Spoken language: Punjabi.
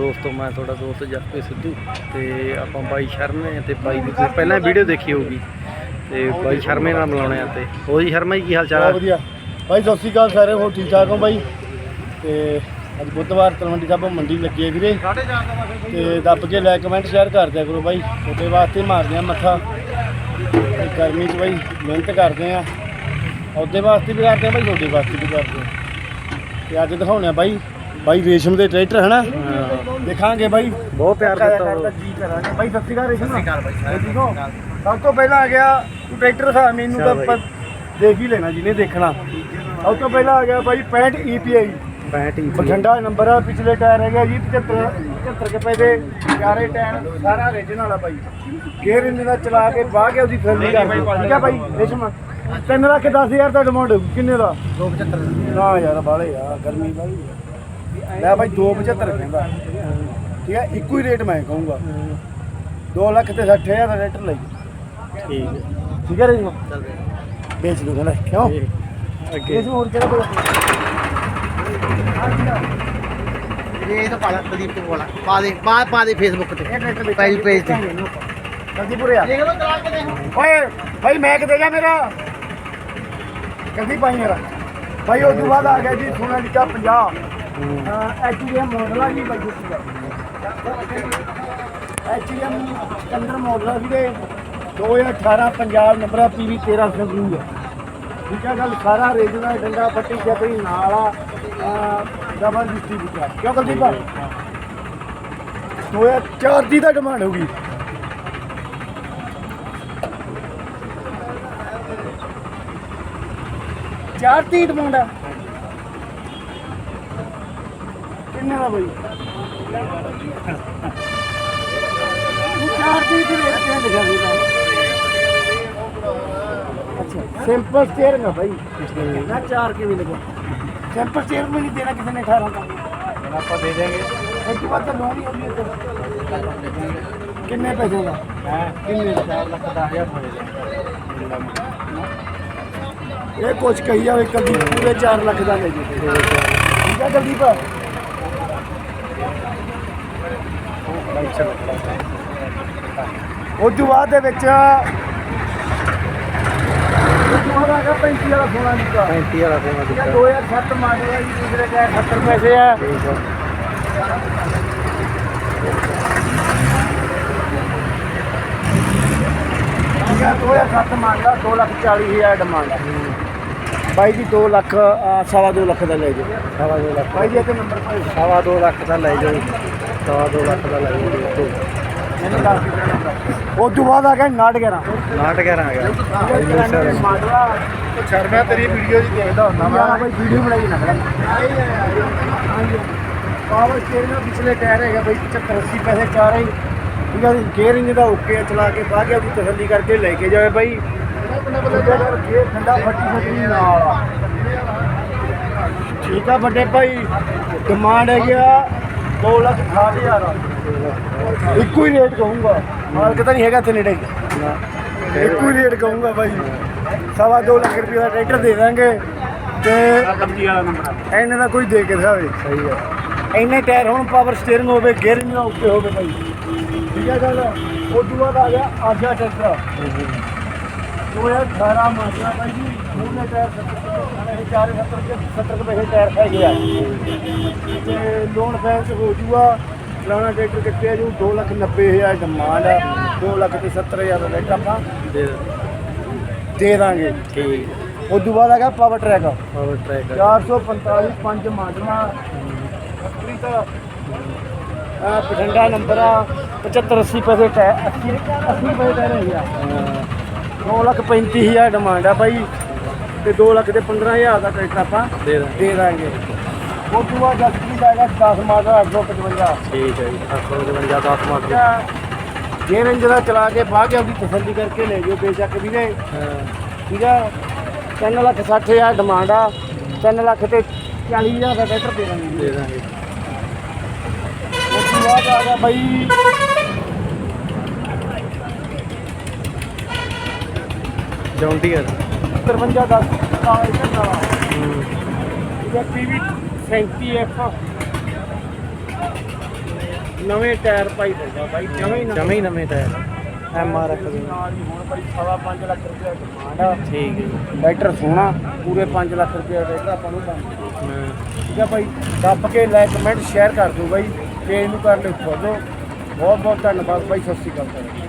ਦੋਸਤੋ ਮੈਂ ਤੁਹਾਡਾ ਦੋਸਤ ਜਸਪ੍ਰੀਤ ਸਿੱਧੂ ਤੇ ਆਪਾਂ ਬਾਈ ਸ਼ਰਮੇ ਤੇ ਬਾਈ ਦੀ ਤੁਸੀਂ ਪਹਿਲਾਂ ਵੀਡੀਓ ਦੇਖੀ ਹੋਊਗੀ ਤੇ ਬਾਈ ਸ਼ਰਮੇ ਨਾਲ ਮਿਲਾਉਣੇ ਆ ਤੇ। ਹੋਰ ਜੀ ਸ਼ਰਮਾ ਜੀ ਕੀ ਹਾਲ ਚਾਲ ਆ? ਵਧੀਆ। ਭਾਈ ਸਤਿ ਸ਼੍ਰੀ ਅਕਾਲ ਸਾਰੇ ਹੋ ਠੀਕ ਠਾਕ ਹੋ ਭਾਈ ਤੇ ਅੱਜ ਬੁੱਧਵਾਰ ਤਲਵੰਡੀ ਸਾਹਿਬ ਮੰਡੀ ਲੱਗੀ ਹੈ ਵੀਰੇ। ਤੇ ਦੱਬ ਕੇ ਲਾਈਕ ਕਮੈਂਟ ਸ਼ੇਅਰ ਕਰ ਦਿਆ ਕਰੋ ਭਾਈ ਉਹਦੇ ਵਾਸਤੇ ਮਾਰਦੇ ਆ ਮੱਥਾ। ਤੇ ਗਰਮੀ 'ਚ ਭਾਈ ਮਿਹਨਤ ਕਰਦੇ ਆ। ਉਹਦੇ ਵਾਸਤੇ ਵੀ ਕਰਦੇ ਆ ਭਾਈ ਤੁਹਾਡੇ ਵਾਸਤੇ ਵੀ ਕਰਦੇ ਆ। ਤੇ ਅੱਜ ਦਿਖਾਉਣੇ ਆ ਭਾਈ ਭਾਈ ਰੇਸ਼ਮ ਦੇ ਟਰੈਕਟਰ ਹਨਾ? ਦਿਖਾਂਗੇ ਭਾਈ ਬਹੁਤ ਪਿਆਰ ਦਿੱਤਾ। ਜੀ ਕਰਾਂਗੇ। ਭਾਈ ਸਤਿ ਸ਼੍ਰੀ ਅਕਾਲ ਰੇਸ਼ਮ ਸਤਿ ਸ਼੍ਰੀ ਅਕਾਲ ਸਭ ਤੋਂ ਪਹਿਲਾਂ ਆ ਗਿਆ ਟਰੈਕਟਰ ਦਿਖਾ ਮੈਨੂੰ ਤਾਂ ਦੇਖ ਹੀ ਲੈਣਾ ਜਿਹਨੇ ਦੇਖਣਾ। ਸਭ ਤੋਂ ਪਹਿਲਾਂ ਆ ਗਿਆ ਭਾਈ 65 EPI ਪੈਂਟ ਹੀ ਸੀ। ਬਠਿੰਡਾ ਨੰਬਰ ਆ ਪਿਛਲੇ ਟਾਇਰ ਹੈਗਾ ਜੀ 75 75 ਕੁ ਰੁਪਏ ਦੇ। ਚਾਰੇ ਟਾਇਰ ਸਾਰਾ ਓਰੀਜਨਲ ਆ ਭਾਈ ਗੇਅਰ ਇੰਜਨ ਦਾ ਚਲਾ ਕੇ ਬਾਹ ਕੇ ਉਹਦੀ ਫਿਰਨੀ ਕਰ। ਠੀਕ ਆ ਭਾਈ ਰੇਸ਼ਮ? 3 ਲੱਖ 10000 ਦਾ ਡਿਮਾਂਡ ਕਿੰਨੇ ਦਾ? 275 ਨਾ ਯਾਰ ਬਾਲੇ ਆ ਗਰਮੀ ਬਾਲੀ ਲੈ ਭਾਈ 275 ਕਹਿੰਦਾ। ਠੀਕ ਹੈ ਇੱਕੋ ਹੀ ਰੇਟ ਮੈਂ ਕਹੂੰਗਾ। 2 ਲੱਖ ਤੇ 60000 ਦਾ ਰੇਟ ਲਈ ਠੀਕ ਹੈ। ਠੀਕ ਹੈ ਰੇਸ਼ਮ ਵੇਚ ਦੂੰਗਾ ਲੈ ਕਿਉਂ? ਅੱਗੇ। ਰੇਸ਼ਮ ਹੋਰ ਕਿਹੜਾ ਕੋਈ ਇਹ ਤਾਂ ਪਾਲਾ ਪ੍ਰਦੀਪ ਤੋਂ ਬੋਲਾ ਪਾ ਦੇ ਪਾ ਪਾ ਦੇ ਫੇਸਬੁੱਕ ਤੇ। ਪੇਜ ਪੇਜ ਤੇ। ਜਲਦੀ ਪੂਰੇ ਆ। ਦੇਖ ਲਓ ਚਲਾ ਕੇ ਦੇਖੋ। ਓਏ ਭਾਈ ਮੈਂ ਕਿਤੇ ਜਾ ਮੇਰਾ? ਜਲਦੀ ਪਾਈ ਮੇਰਾ। ਭਾਈ ਉਸ ਤੋਂ ਬਾਅਦ ਆ ਗਿਆ ਜੀ ਸੋਨਾਲੀਕਾ 50 ਐਚਡੀਐਮ ਮਾਡਲ ਆ ਜੀ ਭਾਈ ਜੀ ਐਚਡੀਐਮ ਸਕੰਦਰ ਮਾਡਲ ਆ ਵੀਰੇ 2018 ਪੰਜਾਬ ਨੰਬਰ ਆ ਪੀਵੀ 1300 ਹੈ ਠੀਕ ਹੈ ਗੱਲ, ਸਾਰਾ ਰੇਜਨਾ ਡੰਡਾ ਪੱਟੀ ਛਤਰੀ ਨਾਲ ਆ ਡਬਲ ਡਿਸਟ੍ਰੀਬਿਊਟਰ ਕਿਉਂ ਕੁਲਦੀਪ ਹੋਇਆ ਦੀ ਤਾਂ ਡਿਮਾਂਡ ਹੋਗੀ ਚਾਰ ਦੀ ਡਿਮਾਂਡ ਆ। ਕਿੰਨੇ ਦਾ ਬਈ ਤੂੰ ਚਾਰ ਦੀ ਤੇ ਰੇਟ ਕਿੰਨੇ ਲਿਖਿਆ ਸੀ ਅੱਛਾ ਸਿੰਪਲ ਸਟੀਅਰਿੰਗ ਆ ਭਾਈ ਨਾ ਚਾਰ ਕਿਵੇਂ ਲੱਗਿਆ ਸਿੰਪਲ ਸਟੀਅਰਿੰਗ ਵੀ ਨਹੀਂ ਦੇਣਾ ਕਿਸੇ ਨੇ 18 ਦਾ ਆਪਾਂ ਦੇ ਦੇਾਂਗੇ ਇੱਕ ਤੋਂ ਬਾਅਦ ਤਾਂ ਲੋਨ ਹੀ ਹੋਣੀ ਹੈ ਕਿੰਨੇ ਪੈਸੇ ਦਾ ਹੈ ਕਿੰਨੇ ਦਾ 4 ਲੱਖ 10000 ਹੋਏ ਇਹ ਕੁਝ ਕਹੀ ਜਾਵੇ ਕਦੀ ਪੂਰੇ 4 ਲੱਖ ਦਾ ਲੈ ਜੀ ਠੀਕ ਹੈ ਜਲਦੀਪ ਉਸ ਤੋਂ ਬਾਅਦ ਦੇ ਵਿੱਚ ਆ। ਗਿਆ 35 ਵਾਲਾ ਸੋਨਾ ਨਿਕਾ 35 ਵਾਲਾ ਸੋਨਾ ਦਿੱਤਾ 2007 ਮਾਡਲ ਹੈ ਜੀ ਦੂਸਰੇ ਟਾਇਰ 70 ਪੈਸੇ ਆ। ਹੈ 2007 ਮਾਡਲ ਆ 2 ਲੱਖ 40 ਹਜ਼ਾਰ ਡਿਮਾਂਡ ਬਾਈ ਜੀ 2 ਲੱਖ ਸਵਾ 2 ਲੱਖ ਦਾ ਲੈ ਜਾਓ। ਸਵਾ ਦੋ ਲੱਖ। ਬਾਈ ਜੀ ਇੱਥੇ ਨੰਬਰ ਭਾਈ। ਸਵਾ ਦੋ ਲੱਖ ਦਾ ਲੈ ਜਾਓ। ਸਵਾ ਦੋ ਲੱਖ ਦਾ ਉਸ ਤੋਂ ਬਾਅਦ ਆ ਗਿਆ 911 ਨਾਟਕ ਆ ਗਿਆ। ਮਾਡਲ ਆ ਸ਼ਰਮਾ ਤੇਰੀ ਵੀਡੀਓ ਜੀ ਦੇਖਦਾ ਹੁੰਦਾ ਨਵਾਂ ਭਾਈ ਵੀਡੀਓ ਬਣਾਈ ਨਾ ਹਾਂਜੀ। ਪਾਵਰ ਸਟੀਅਰਿੰਗ ਦਾ ਪਿਛਲੇ ਟਾਇਰ ਹੈਗਾ ਬਈ 75 80 ਪੈਸੇ ਚਾਰੇ ਹੀ ਠੀਕ ਹੈ ਗੇਅਰ ਇੰਜ ਦਾ ਓਕੇ ਚਲਾ ਕੇ ਬਾਅਦ ਗਿਆ ਵੀ ਤਸੱਲੀ ਕਰਕੇ ਲੈ ਕੇ ਜਾਵੇ ਬਾਈ। ਗੇਅਰ ਠੰਡਾ ਫੱਟੀ ਫੱਟੀ ਨਾਲ ਆ। ਠੀਕ ਆ ਵੱਡੇ ਭਾਈ ਡਿਮਾਂਡ ਹੈਗੀ ਆ। 2 ਲੱਖ 60 ਹਜ਼ਾਰ ਆ। ਇੱਕੋ ਹੀ ਰੇਟ ਕਹੂੰਗਾ। ਮਾਲਕ ਤਾਂ ਨਹੀਂ ਹੈਗਾ ਇੱਥੇ ਨੇੜੇ। ਇੱਕੋ ਹੀ ਰੇਟ ਕਹੂੰਗਾ ਭਾਈ ਸਵਾ 2 ਲੱਖ ਰੁਪਏ ਦਾ ਟਰੈਕਟਰ ਦੇ ਦਾਂਗੇ ਤੇ ਕੰਪਨੀ ਵਾਲਾ ਨੰਬਰ ਇਹਨਾਂ ਦਾ ਕੋਈ ਦੇ ਕੇ ਦਿਖਾਵੇ। ਸਹੀ ਹੈ। ਇੰਨੇ ਟਾਇਰ ਹੋਣ ਪਾਵਰ ਸਟੀਅਰਿੰਗ ਹੋਵੇ ਗੇਅਰ ਨਹੀਂ ਓਕੇ ਹੋਵੇ ਭਾਈ ਠੀਕ ਹੈ ਗੱਲ? ਉਹ ਬਾਅਦ ਆ ਗਿਆ ਆਜਾ ਟਰੈਕਟਰ। 2018 ਮਾਡਲ ਭਾਈ ਜੀ ਉਹਨੇ ਟਾਇਰ 70 ਚਾਰੇ 70 ਕੇ 70 ਰੁਪਏ ਦੇ ਟਾਇਰ ਹੈਗੇ ਆ ਤੇ ਲੋਨ ਫੈਂਸ ਹੋ ਜੂਗਾ ਲਾਣਾ ਟਰੈਕਟਰ ਕਿੱਥੇ ਜੂ 2 ਲੱਖ 90 ਹਜ਼ਾਰ ਡਿਮਾਂਡ ਆ 2 ਲੱਖ ਤੇ 70 ਹਜ਼ਾਰ ਦਾ ਟਰੈਕਟਰ ਆਪਾਂ ਦੇ ਦੇ ਦਾਂਗੇ। ਠੀਕ। ਉਸ ਤੋਂ ਬਾਅਦ ਗਿਆ ਪਾਵਰ ਟਰੈਕ ਪਾਵਰ ਟਰੈਕ 445 ਪੰਜ ਮਾਡਲਾਂ ਅੱਸੀ ਤਾਂ ਆ ਪਠੰਡਾ ਨੰਬਰ ਆ 75 80 ਪੈਸੇ ਟਾਇਰ 80 80 ਪੈਸੇ ਟਾਇਰ ਹੈਗੇ ਆ। 2 ਲੱਖ 35 ਹਜ਼ਾਰ ਡਿਮਾਂਡ ਆ ਬਾਈ ਤੇ 2 ਲੱਖ ਦੇ 15 ਹਜ਼ਾਰ ਦਾ ਟਰੈਕਟਰ ਆਪਾਂ ਦੇ ਦਾਂਗੇ। ਉਹ ਤੋਂ ਬਾਅਦ ਜਸਪੀ ਦਾ ਹੈਗਾ 10 ਮਾਡਲ 855 ਠੀਕ ਹੈ ਜੀ 855 10 ਮਾਡਲ। ਇੰਜਨ ਦਾ ਚਲਾ ਕੇ ਕੇ ਆਪਦੀ ਤਸੱਲੀ ਕਰਕੇ ਲੈ ਜਾਓ ਬੇਸ਼ੱਕ ਵੀਰੇ। ਠੀਕ ਆ? 3 ਲੱਖ 60 ਹਜ਼ਾਰ ਡਿਮਾਂਡ ਆ 3 ਲੱਖ ਤੇ 40 ਹਜ਼ਾਰ ਦਾ ਟਰੈਕਟਰ ਦੇ ਦਾਂਗੇ। ਦੇ ਦਾਂਗੇ। ਬਹੁਤ ਆ ਗਿਆ ਬਾਈ। ਜੌਂਡੀਅਰ 53 10 ਦਾ ਇੱਕ ਪੀਵੀ 37 ਐਫ ਨਵੇਂ ਟਾਇਰ ਪਾਈ ਹੋਗਾ ਬਾਈ ਜਮੇ ਜਮੇ ਨਵੇਂ ਟਾਇਰ। ਐਮ ਆਰ ਐਫ ਦੇ ਨਾਲ ਹੀ ਹੁਣ ਬਾਈ 5 ਲੱਖ ਰੁਪਏ ਡਿਮਾਂਡ ਆ। ਠੀਕ ਹੈ ਲੈਟਰ ਸੋਹਣਾ ਪੂਰੇ 5 ਲੱਖ ਰੁਪਏ ਰੇਟ ਆਪਾਂ ਨੂੰ ਠੀਕ ਹੈ ਬਾਈ ਦੱਬ ਕੇ ਲਾਈਕ ਕਮੈਂਟ ਸ਼ੇਅਰ ਕਰ ਦਿਓ ਬਾਈ। ਤੇ ਇਹਨੂੰ ਕਰ ਲਿਓ ਫੋਲੋ ਬਹੁਤ ਬਹੁਤ ਧੰਨਵਾਦ ਭਾਈ ਸਤਿ ਸ਼੍ਰੀ ਅਕਾਲ।